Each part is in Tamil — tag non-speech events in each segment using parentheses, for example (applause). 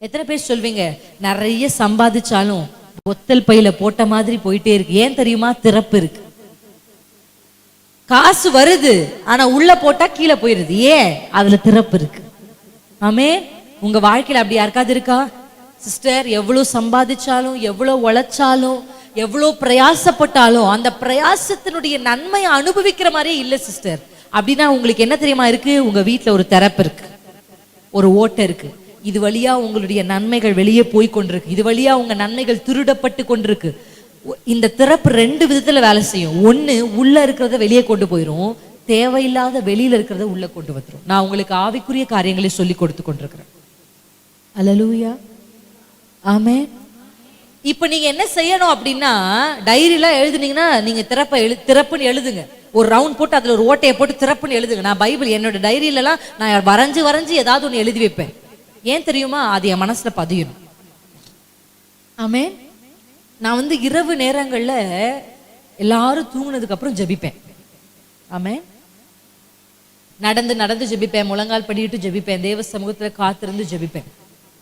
எத்தனை பேர் சொல்வீங்க? நிறைய சம்பாதிச்சாலும் ஒத்தல் பையில போட்ட மாதிரி போயிட்டே இருக்கு. ஏன் தெரியுமா? திறப்பு இருக்கு. காசு வருது ஆனா உள்ள போட்டா கீழே போயிருது. ஏன்? அதுல திறப்பு இருக்கு. ஆமே உங்க வாழ்க்கையில அப்படி யாருக்காவது இருக்கா? சிஸ்டர் எவ்வளவு சம்பாதிச்சாலும் எவ்வளவு உழைச்சாலும் எவ்வளவு பிரயாசப்பட்டாலும் அந்த பிரயாசத்தினுடைய நன்மையை அனுபவிக்கிற மாதிரியே இல்லை சிஸ்டர். அப்படின்னா உங்களுக்கு என்ன தெரியுமா இருக்கு? உங்க வீட்டில் ஒரு திறப்பு இருக்கு. ஒரு ஓட்டை இருக்கு. இது வழியா உங்களுடைய நன்மைகள் வெளியே போய் கொண்டிருக்கு. இது வழியா உங்க நன்மைகள் திருடப்பட்டு கொண்டிருக்கு. இந்த திறப்பு ரெண்டு விதத்துல வேலை செய்யும். ஒண்ணு உள்ள இருக்கிறத வெளியே கொண்டு போயிரும். தேவையில்லாத வெளியில இருக்கிறத உள்ள கொண்டு வந்துரும். நான் உங்களுக்கு ஆவிக்குரிய காரியங்களை சொல்லி கொடுத்து கொண்டிருக்கிறேன். அல்லேலூயா ஆமே இப்ப நீங்க என்ன செய்யணும் அப்படின்னா டைரியில எழுதுனீங்கன்னா நீங்க திறப்ப எழு திறப்புன்னு எழுதுங்க. ஒரு ரவுண்ட் போட்டு அதுல ஒரு ஓட்டையை போட்டு திறப்புன்னு எழுதுங்க. நான் பைபிள் என்னோட டைரியில எல்லாம் நான் வரைஞ்சு வரைஞ்சு ஏதாவது ஒண்ணு எழுதி வைப்பேன். ஏன் தெரியுமா? அது என் மனசுல பதியணும் ஆமே நான் வந்து இரவு நேரங்கள்ல எல்லாரும் தூங்குனதுக்கு அப்புறம் ஜெபிப்பேன். ஆமே நடந்து நடந்து ஜெபிப்பேன் முழங்கால் படிட்டு ஜெபிப்பேன் தேவ சமூகத்துல காத்திருந்து ஜெபிப்பேன்.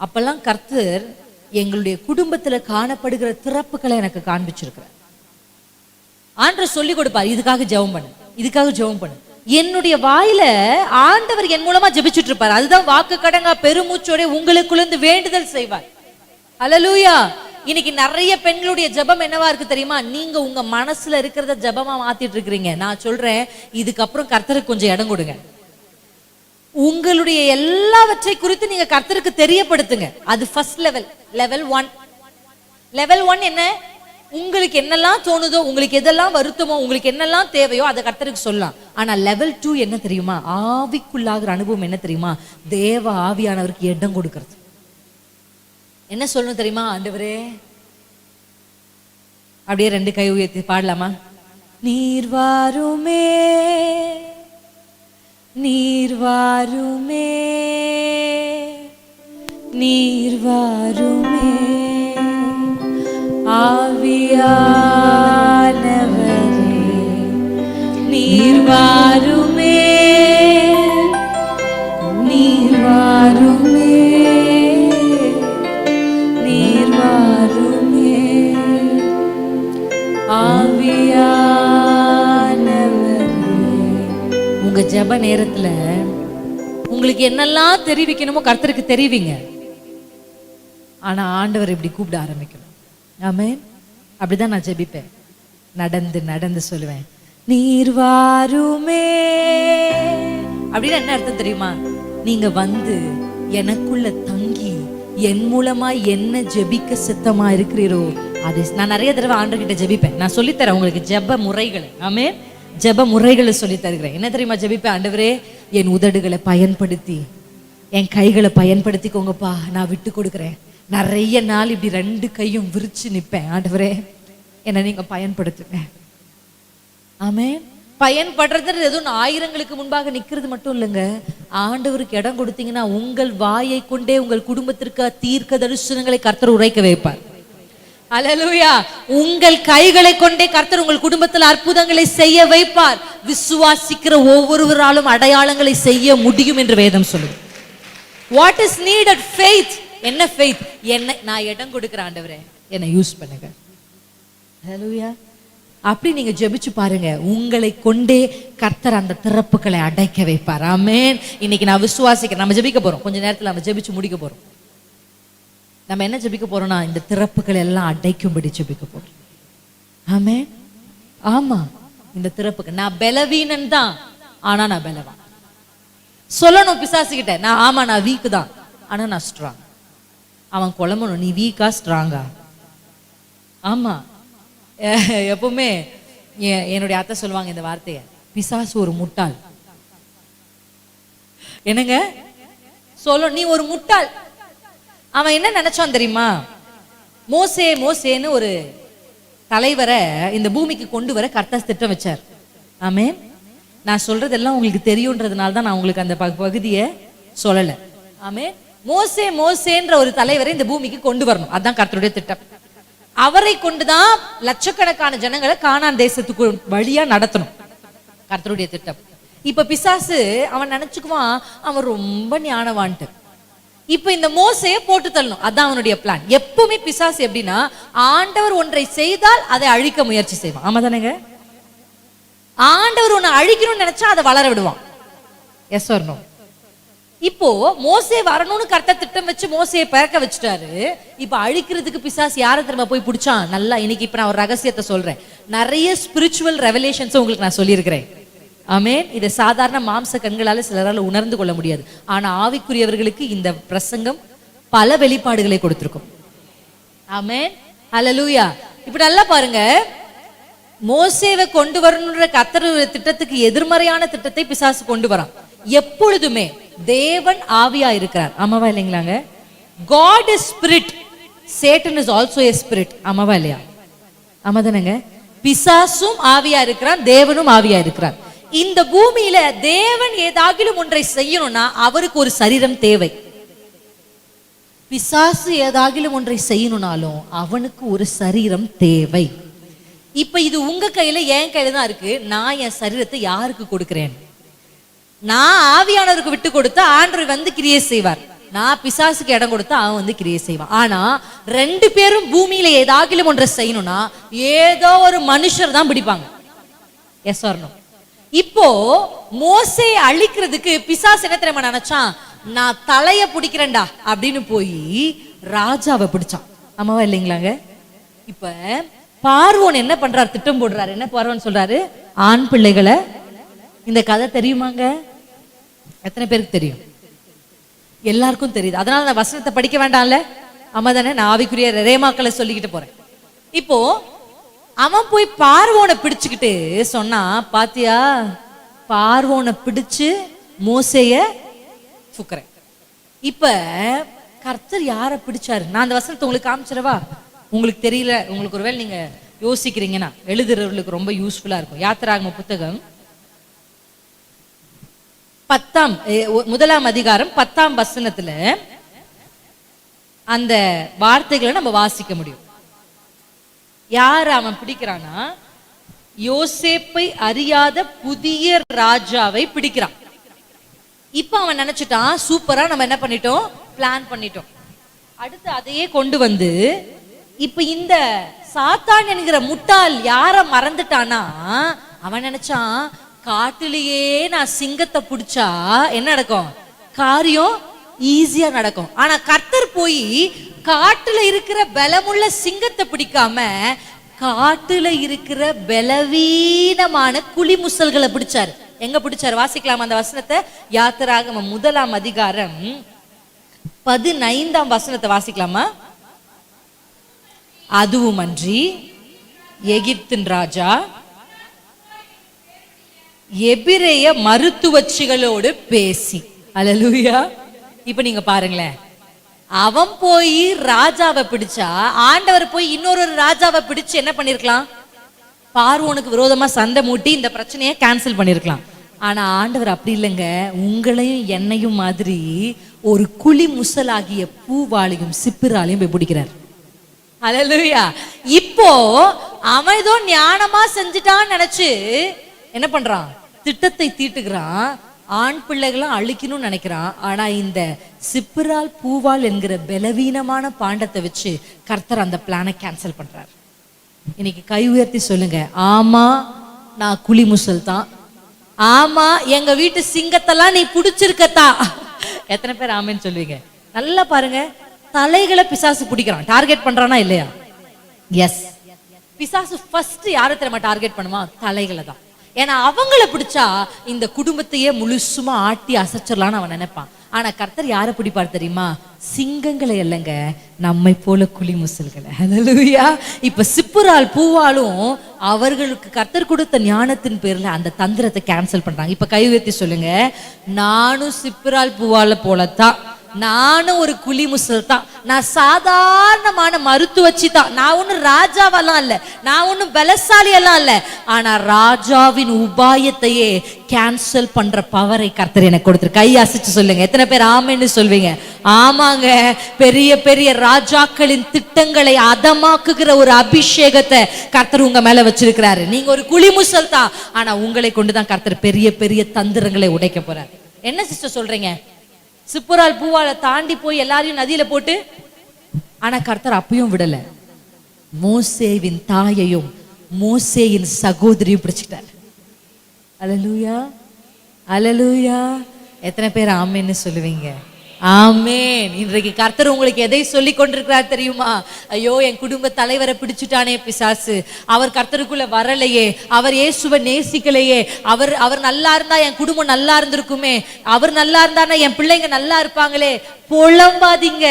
அப்பெல்லாம் கர்த்தர் எங்களுடைய குடும்பத்துல காணப்படுகிற திறப்புகளை எனக்கு காண்பிச்சிருக்கிறார். ஆண்டவர் சொல்லி கொடுப்பார் இதுக்காக ஜெபம் பண்ணு இதுக்காக ஜெபம் பண்ணு. என்னுடைய வாயில ஆண்டவர் என் மூலமா ஜெபிச்சுட்டு இருப்பார் அதுதான் வாக்கு கடங்கா பெருமூச்சோட உங்களுக்குள்ள வேண்டுதல் செய்வார். அலலூயா இன்னைக்கு நிறைய பெண்களுடைய ஜெபம் என்னவா இருக்கு தெரியுமா? நீங்க உங்க மனசுல இருக்கிறத ஜபமா மாத்திட்டு இருக்கிறீங்க நான் சொல்றேன் இதுக்கப்புறம் கர்த்தருக்கு கொஞ்சம் இடம் கொடுங்க. உங்களுடைய எல்லாவற்றை குறித்து நீங்க கர்த்தருக்கு தெரியப்படுத்துங்க. அது first level level one level one என்ன? உங்களுக்கு என்னெல்லாம் தோணுதோ உங்களுக்கு எதெல்லாம் வருத்தமோ உங்களுக்கு என்னெல்லாம் தேவையோ அதை கர்த்தருக்கு சொல்லலாம். ஆனா லெவல் டூ என்ன தெரியுமா? ஆவிக்குள்ளாகிற அனுபவம் என்ன தெரியுமா? தேவ ஆவியானவருக்கு இடம் கொடுக்கறது. என்ன சொல்லணும் தெரியுமா ஆண்டவரே? அப்படியே ரெண்டு கை உயர்த்தி பாடலாமா? நீர் வாருமே நீர் வாருமே நீர் வாருமே. ஆவியானவரே நீர் வாருமே நீர் வாருமே நீர் வாருமே. ஆவியானவரே. உங்க ஜெப நேரத்துல உங்களுக்கு என்னெல்லாம் தெரிவிக்கணுமோ கர்த்தருக்கு தெரிவிங்க. ஆனா ஆண்டவர் இப்படி கூப்பிட ஆரம்பிக்கணும். ஆமென். அப்படிதான் நான் ஜெபிப்பேன். நடந்து நடந்து சொல்லுவேன். நீர் வாருமே. அப்படின்னு என்ன அர்த்தம் தெரியுமா? நீங்க வந்து எனக்குள்ள தங்கி என் மூலமா என்ன ஜெபிக்க சித்தமா இருக்கிறீரோ அது நான் நிறைய தடவை ஆண்டவர்கிட்ட ஜெபிப்பேன். நான் சொல்லித்தரேன் உங்களுக்கு ஜெப முறைகளை. ஆமே ஜெப முறைகளை சொல்லி தருகிறேன். என்ன தெரியுமா ஜெபிப்பேன் ஆண்டவரே? என் உதடுகளை பயன்படுத்தி என் கைகளை பயன்படுத்திக்கோங்கப்பா. நான் விட்டு கொடுக்குறேன். நிறைய நாள் இப்படி ரெண்டு கையும் விரிச்சு நிற்பேன். ஆண்டவரே என்னை நீங்கள் பயன்படுத்துங்க. ஆமே பயன்படுறது எதுவும் ஆயிரங்களுக்கு முன்பாக நிற்கிறது மட்டும் இல்லைங்க. ஆண்டவருக்கு இடம் கொடுத்தீங்கன்னா உங்கள் வாயை கொண்டே உங்கள் குடும்பத்திற்கு தீர்க்க தரிசனங்களை கர்த்தர் உரைக்க வைப்பார். அலலுயா உங்கள் கைகளை கொண்டே கர்த்தர் உங்கள் குடும்பத்தில் அற்புதங்களை செய்ய வைப்பார். விசுவாசிக்கிற ஒவ்வொருவராலும் அடையாளங்களை செய்ய முடியும் என்று வேதம் சொல்லுது. வாட் இஸ் நீடட் ஃபெய்த் என்ன ஃபெய்த் என்ன நான் இடம் கொடுக்குறேன் ஆண்டவரே என்னை யூஸ் பண்ணுங்க. ஹalleluya அப்படி நீங்க ஜெபிச்சு பாருங்க. உங்களை கொண்டே கர்த்தர் அந்த திறப்புகளை அடைக்க வைப்பார். ஆமென் இன்னைக்கு நான் விசுவாசிக்கிறேன். நம்ம ஜெபிக்க போறோம். கொஞ்ச நேரத்துல நம்ம ஜெபிச்சு முடிக்க போறோம். நம்ம என்ன ஜெபிக்க போறோம்னா இந்த திறப்புகளை எல்லாம் அடைக்கும்படி ஜெபிக்க போறோம். ஆமென் ஆமா. இந்த திறப்புக்கு. நான் பலவீனன் தான். ஆனா நான் பலவான். சொல்லணும் பிசாசுகிட்ட. நான் ஆமா நான் வீக் தான். ஆனா நான் ஸ்ட்ராங் அவன் குழம்பணும். நீ வீக்கா ஸ்ட்ராங்கா ஆமா. (laughs) எப்பவுமே எ- என்னுடைய அத்தை சொல்லுவாங்க இந்த வார்த்தையை. பிசாசு ஒரு முட்டாள். என்னங்க? சொல்ல நீ ஒரு முட்டாள். அவன் என்ன நினைச்சான் தெரியுமா? மோசே மோசேன்னு ஒரு தலைவரை இந்த பூமிக்கு கொண்டு வர கர்த்தர் திட்டம் வச்சார். ஆமே நான் சொல்றதெல்லாம் உங்களுக்கு தெரியுன்றதுனால தான் நான் உங்களுக்கு அந்த பகு- பகுதியை சொல்லலை. ஆமே மோசே மோசேன்ற ஒரு தலைவரை இந்த பூமிக்கு கொண்டு வரணும். அதான் கர்த்தருடைய திட்டம். அவரை கொண்டுதான் லட்சக்கணக்கான ஜனங்களை காணான் தேசத்துக்கு வழியா நடத்தணும். கர்த்தருடைய திட்டம். இப்ப பிசாசு அவன் நினைச்சுக்குவான் அவன் ரொம்ப ஞானவான்ட்டு. இப்ப இந்த மோசையை போட்டு தள்ளணும். அதான் அவனுடைய பிளான் எப்பவுமே பிசாசு எப்படின்னா ஆண்டவர் ஒன்றை செய்தால் அதை அழிக்க முயற்சி செய்வான். ஆமா தானேங்க? ஆண்டவர் ஒண்ணு அழிக்கணும்னு நினைச்சா அதை வளர விடுவான். எஸ் வரணும் இப்போ மோசே வரணும்னு கரெக்டா திட்டம் வச்சு மோசையை பிறக்க வச்சுட்டாரு. இப்ப அழிக்கிறதுக்கு பிசாசு யாரை திரும்ப போய் பிடிச்சான் நல்லா இன்னைக்கு இப்ப நான் ஒரு ரகசியத்தை சொல்றேன். நிறைய ஸ்பிரிச்சுவல் ரெவலேஷன்ஸ் உங்களுக்கு நான் சொல்லியிருக்கிறேன். ஆமேன் இதை சாதாரண மாம்ச கண்களால சிலரால் உணர்ந்து கொள்ள முடியாது. ஆனா ஆவிக்குரியவர்களுக்கு இந்த பிரசங்கம் பல வெளிப்பாடுகளை கொடுத்திருக்கும். ஆமென் ஹalleluya இப்ப நல்லா பாருங்க. மோசேவை கொண்டு வரணுன்ற கத்தர் திட்டத்துக்கு எதிர்மறையான திட்டத்தை பிசாசு கொண்டு வரான். எப்பொழுதுமே தேவன் ஆவியா இருக்கிறார் ஆமாவா இல்லைங்களாங்க? God is spirit Satan is also a spirit ஆமாவா இல்லையா? ஆமாதானங்க? பிசாசும் ஆவியா இருக்கிறான் தேவனும் ஆவியா இருக்கிறார் இந்த பூமியில தேவன் ஏதாகிலும் ஒன்றை செய்யணும்னா அவருக்கு ஒரு சரீரம் தேவை. பிசாசு ஏதாகிலும் ஒன்றை செய்யணும்னாலும் அவனுக்கு ஒரு சரீரம் தேவை. இப்ப இது உங்க கையில என் கையில தான் இருக்கு. நான் என் சரீரத்தை யாருக்கு கொடுக்கிறேன்? நான் ஆவியானவருக்கு விட்டு கொடுத்து ஆண்டவர் வந்து கிரியை செய்வார். நான் பிசாசுக்கு இடம் கொடுத்தா அவன் வந்து கிரியை செய்வான். ஆனா ரெண்டு பேரும் பூமியில ஏதாகிலும் ஒன்றை செய்யணும்னா ஏதோ ஒரு மனுஷர் தான் பிடிப்பாங்க. எஸ் வரணும் இப்போ மோசை அழிக்கிறதுக்கு பிசாஸ் என்ன தெரியுமா நினைச்சான்? நான் தலைய பிடிக்கிறேன்டா அப்படின்னு போய் ராஜாவை பிடிச்சான். ஆமாவா இல்லைங்களாங்க? இப்ப பார்வோன் என்ன பண்றாரு? திட்டம் போடுறாரு. என்ன பார்வோன் சொல்றாரு? ஆண் பிள்ளைகளை இந்த கதை தெரியுமாங்க? எத்தனை பேருக்கு தெரியும்? எல்லாருக்கும் தெரியுது. அதனால நான் வசனத்தை படிக்க வேண்டாம்ல? ஆமா தானே நான் ஆவிக்குரிய ரேமாக்களை சொல்லிக்கிட்டு போறேன். இப்போ அவன் போய் பார்வோனை பிடிச்சுக்கிட்டு சொன்னா பாத்தியா? பார்வோனை பிடிச்சு மோசைய சுக்கறேன் இப்ப கர்த்தர் யாரை பிடிச்சாரு? நான் அந்த வசனத்தை உங்களுக்கு காமிச்சிடவா? உங்களுக்கு தெரியல. உங்களுக்கு ஒருவேளை நீங்க யோசிக்கிறீங்கன்னா எழுதுறவர்களுக்கு ரொம்ப யூஸ்ஃபுல்லா இருக்கும். யாத்திராகம புத்தகம் பத்தாம் முதலாம் அதிகாரம் பத்தாம் வசனத்துல அந்த வார்த்தைகளை நம்ம வாசிக்க முடியும். யார் அவன் பிடிக்கிறானா யோசேப்பை அறியாத புதிய ராஜாவை பிடிக்கிறான். இப்ப அவன் நினைச்சிட்டான் சூப்பரா நம்ம என்ன பண்ணிட்டோம்? பிளான் பண்ணிட்டோம். அடுத்து அதையே கொண்டு வந்து இப்ப இந்த சாத்தான் என்கிற முட்டாள் யார மறந்துட்டானா? அவன் நினைச்சான் காட்டுலயே நான் சிங்கத்தை பிடிச்சா என்ன நடக்கும்? காரியம் ஈஸியா நடக்கும். ஆனா கர்த்தர் போய் காட்டுல இருக்கிற பலமுள்ள சிங்கத்தை பிடிக்காம காட்டுல இருக்கிற பலவீனமான குழி முசல்களை பிடிச்சாரு. எங்க பிடிச்சாரு? வாசிக்கலாம் அந்த வசனத்தை. யாத்திராக முதலாம் அதிகாரம் பதினைந்தாம் வசனத்தை வாசிக்கலாமா? அதுவும் அன்றி எகிப்தின் ராஜா எபிரேய மருத்துவச்சிகளோடு பேசி. அலலூயா இப்ப நீங்க பாருங்களேன். அவன் போய் ராஜாவை பிடிச்சா ஆண்டவர் போய் இன்னொரு ராஜாவை பிடிச்சு என்ன பண்ணிருக்கலாம்? பார்வோனுக்கு விரோதமா சண்டை மூட்டி இந்த பிரச்சனையை கேன்சல் பண்ணிருக்கலாம். ஆனா ஆண்டவர் அப்படி இல்லைங்க. உங்களையும் என்னையும் மாதிரி ஒரு குழி முசலாகிய பூவாளையும் சிப்பிராலையும் போய் பிடிக்கிறார். ஹalleluya இப்போ அவன் ஏதோ ஞானமா செஞ்சுட்டான்னு நினைச்சு என்ன பண்றான்? திட்டத்தை தீட்டுகிறான். ஆண் பிள்ளைகளை அழிக்கணும்னு நினைக்கிறான். ஆனா இந்த சிப்பிரால் பூவால் என்கிற பலவீனமான பாண்டத்தை வச்சு கர்த்தர் அந்த பிளானை கேன்சல் பண்றார். இன்னைக்கு கை உயர்த்தி சொல்லுங்க. ஆமா நான் குழி முசல் தான். ஆமா எங்க வீட்டு சிங்கத்தெல்லாம் நீ பிடிச்சிருக்கத்தா. எத்தனை பேர் ஆமேன்னு சொல்லுவீங்க. நல்லா பாருங்க. தலைகளை பிசாசு பிடிக்கிறான். டார்கெட் பண்றானா இல்லையா? எஸ் பிசாசு ஃபர்ஸ்ட் யாரை திறமை டார்கெட் பண்ணுமா? தலைகளை தான். ஏன்னா அவங்கள பிடிச்சா இந்த குடும்பத்தையே முழுசுமா ஆட்டி அசைச்சிடலான்னு அவன் நினைப்பான். ஆனா கர்த்தர் யாரை பிடிப்பார் தெரியுமா? சிங்கங்களை இல்லைங்க நம்மை போல குழி முசல்களை. ஹalleluya இப்ப சிப்புரால் பூவாலும் அவர்களுக்கு கர்த்தர் கொடுத்த ஞானத்தின் பேர்ல அந்த தந்திரத்தை கேன்சல் பண்றாங்க. இப்ப கை உயர்த்தி சொல்லுங்க. நானும் சிப்புரால் பூவால போலத்தான். நானும் ஒரு குழி முசல் தான். நான் சாதாரணமான மருத்துவச்சி தான். நான் ஒன்றும் ராஜாவெல்லாம் இல்லை. நான் ஒன்றும் பலசாலி எல்லாம் இல்லை. ஆனால் ராஜாவின் உபாயத்தையே கேன்சல் பண்ணுற பவரை கர்த்தர் எனக்கு கொடுத்துரு கை அசைச்சு சொல்லுங்க. எத்தனை பேர் ஆமைன்னு சொல்வீங்க? ஆமாங்க. பெரிய பெரிய ராஜாக்களின் திட்டங்களை அதமாக்குகிற ஒரு அபிஷேகத்தை கர்த்தர் உங்க மேல வச்சிருக்கிறாரு. நீங்க ஒரு குழிமுசல் தான். ஆனா உங்களை கொண்டுதான் கர்த்தர் பெரிய பெரிய தந்திரங்களை உடைக்க போறாரு. என்ன சிஸ்டர் சொல்றீங்க? சிப்புரால் பூவால தாண்டி போய் எல்லாரையும் நதியில போட்டு ஆனா கர்த்தர் அப்பயும் விடல. மோசேவின் தாயையும் மோசேயின் சகோதரியும் பிடிச்சிட்டார். அலலூயா அலலூயா. எத்தனை பேர் ஆமைன்னு சொல்லுவீங்க? ஆமேன். இன்றைக்கு கர்த்தர் உங்களுக்கு எதை சொல்லி கொண்டிருக்கிறார் தெரியுமா? ஐயோ என் குடும்ப தலைவரை பிடிச்சுட்டானே பிசாசு. அவர் கர்த்தருக்குள்ள வரலையே. அவர் இயேசுவை நேசிக்கலையே. அவர் அவர் நல்லா இருந்தா என் குடும்பம் நல்லா இருந்திருக்குமே. அவர் நல்லா இருந்தானா என் பிள்ளைங்க நல்லா இருப்பாங்களே. புலம்பாதீங்க.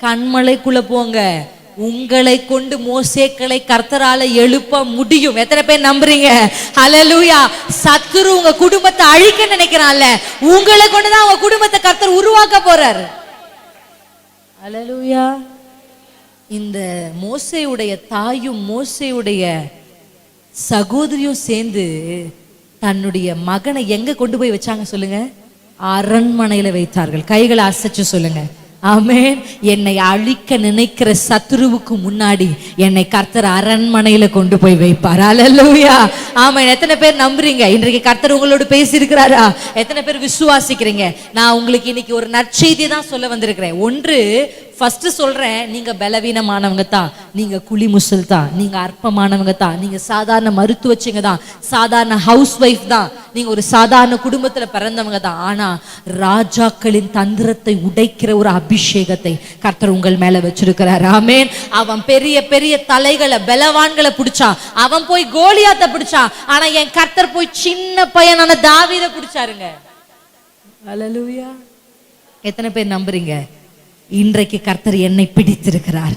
கண்மலைக்குள்ள போங்க. உங்களை கொண்டு மோசேக்களை கர்த்தரால எழுப்ப முடியும். எத்தனை பேர் நம்புறீங்க? ஹலலூயா சத்துரு உங்க குடும்பத்தை அழிக்க நினைக்கிறான்ல. உங்களை கொண்டு தான் உங்க குடும்பத்தை கர்த்தர் உருவாக்க போறார். ஹலலூயா இந்த மோசையுடைய தாயும் மோசையுடைய சகோதரியும் சேர்ந்து தன்னுடைய மகனை எங்க கொண்டு போய் வச்சாங்க சொல்லுங்க? அரண்மனையில வைத்தார்கள். கைகளை அசைச்சு சொல்லுங்க. ஆமேன். என்னை அழிக்க நினைக்கிற சத்துருவுக்கு முன்னாடி என்னை கர்த்தர் அரண்மனையில கொண்டு போய் வைப்பார். அல்லேலூயா ஆமா எத்தனை பேர் நம்புறீங்க? இன்றைக்கு கர்த்தர் உங்களோட பேசியிருக்கிறாரா? எத்தனை பேர் விசுவாசிக்கிறீங்க? நான் உங்களுக்கு இன்னைக்கு ஒரு நற்செய்தி தான் சொல்ல வந்திருக்கிறேன். ஒன்று ஃபர்ஸ்ட் சொல்றேன் நீங்க பலவீனமானவங்க தான். நீங்க குழி முசல் தான். நீங்க அற்பமானவங்க தான். நீங்க சாதாரண மருத்துவச்சிங்க தான். சாதாரண ஹவுஸ் ஒய்ஃப் தான். நீங்க ஒரு சாதாரண குடும்பத்துல பிறந்தவங்க தான். ஆனா ராஜாக்களின் தந்திரத்தை உடைக்கிற ஒரு அபிஷேகத்தை கர்த்தர் உங்கள் மேல வச்சிருக்கிறார். ஆமென். அவன் பெரிய பெரிய தலைகளை பலவான்களை பிடிச்சான் அவன் போய் கோலியாத்த பிடிச்சான் ஆனா என் கர்த்தர் போய் சின்ன பையனான தாவீதை பிடிச்சாருங்க. எத்தனை பேர் நம்புறீங்க? இன்றைக்கு கர்த்தர் என்னை பிடித்திருக்கிறார்.